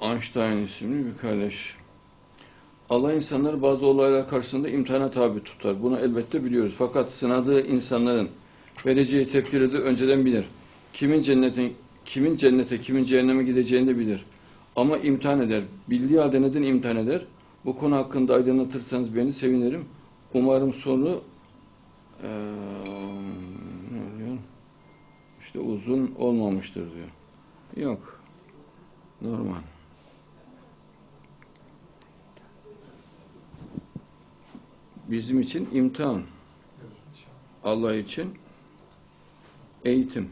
Einstein isimli bir kardeş. Allah insanları bazı olaylar karşısında imtihana tabi tutar. Bunu elbette biliyoruz. Fakat sınadığı insanların vereceği tepkileri de önceden bilir. Kimin cennete, kimin cennete, kimin cehenneme gideceğini de bilir. Ama imtihan eder. Bildiği halde neden imtihan eder? Bu konu hakkında aydınlatırsanız beni sevinirim. Umarım sonu eee, ne diyor? İşte uzun olmamıştır diyor. Yok. Normal. Bizim için imtihan. Allah için eğitim.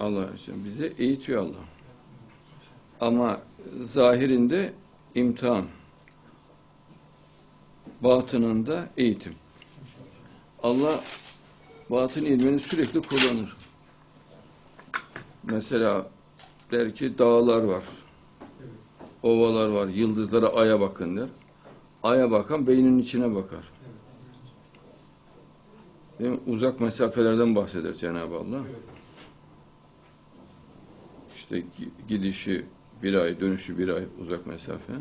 Allah için bizi eğitiyor Allah. Ama zahirinde imtihan. Batınında eğitim. Allah batın ilmini sürekli kullanır. Mesela der ki dağlar var, ovalar var, yıldızlara, aya bakın der. Aya bakan beynin içine bakar. Değil mi? Uzak mesafelerden bahseder Cenab-ı Allah. İşte gi- gidişi bir ay, dönüşü bir ay uzak mesafe.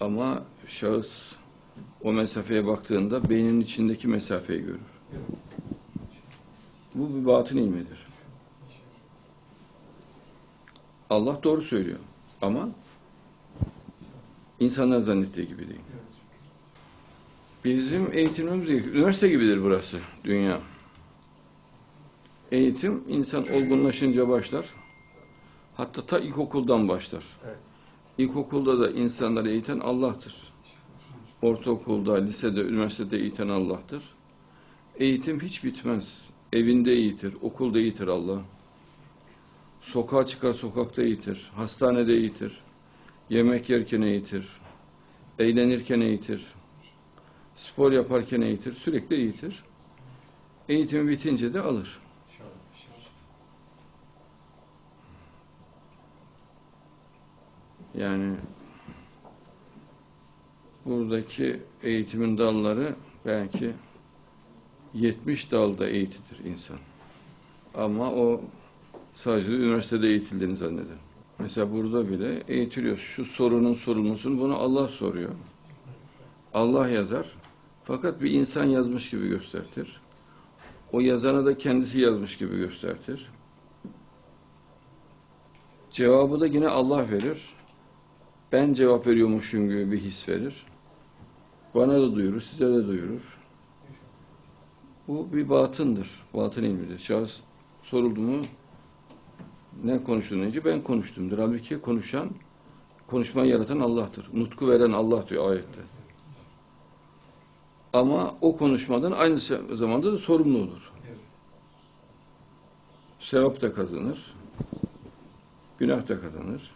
Ama şahıs o mesafeye baktığında beynin içindeki mesafeyi görür. Bu bir batın ilmidir. Allah doğru söylüyor. Ama insanlar zannettiği gibi değil. Bizim eğitimimiz değil. Üniversite gibidir burası, dünya. Eğitim insan olgunlaşınca başlar. Hatta ta ilkokuldan başlar. İlkokulda da insanları eğiten Allah'tır. Ortaokulda, lisede, üniversitede eğiten Allah'tır. Eğitim hiç bitmez. Evinde eğitir, okulda eğitir Allah. Sokağa çıkar, sokakta eğitir. Hastanede eğitir. Yemek yerken eğitir. Eğlenirken eğitir. Spor yaparken eğitir. Sürekli eğitir. Eğitimi bitince de alır. Yani buradaki eğitimin dalları belki 70 dalda eğitilir insan. Ama o sadece üniversitede eğitildiğini zanneder. Mesela burada bile eğitiliyor. Şu sorunun sorumlusunu bunu Allah soruyor. Allah yazar. Fakat bir insan yazmış gibi göstertir. O yazana da kendisi yazmış gibi göstertir. Cevabı da yine Allah verir. Ben cevap veriyormuşum gibi bir his verir. Bana da duyurur, size de duyurur. Bu bir batındır, batın ilmidir. Şahıs soruldu mu ne konuştuğunu önce ben konuştumdur. Halbuki konuşan, konuşmayı yaratan Allah'tır. Nutku veren Allah diyor ayette. Ama o konuşmadan aynı zamanda da sorumlu olur. Sevap da kazanır, günah da kazanır.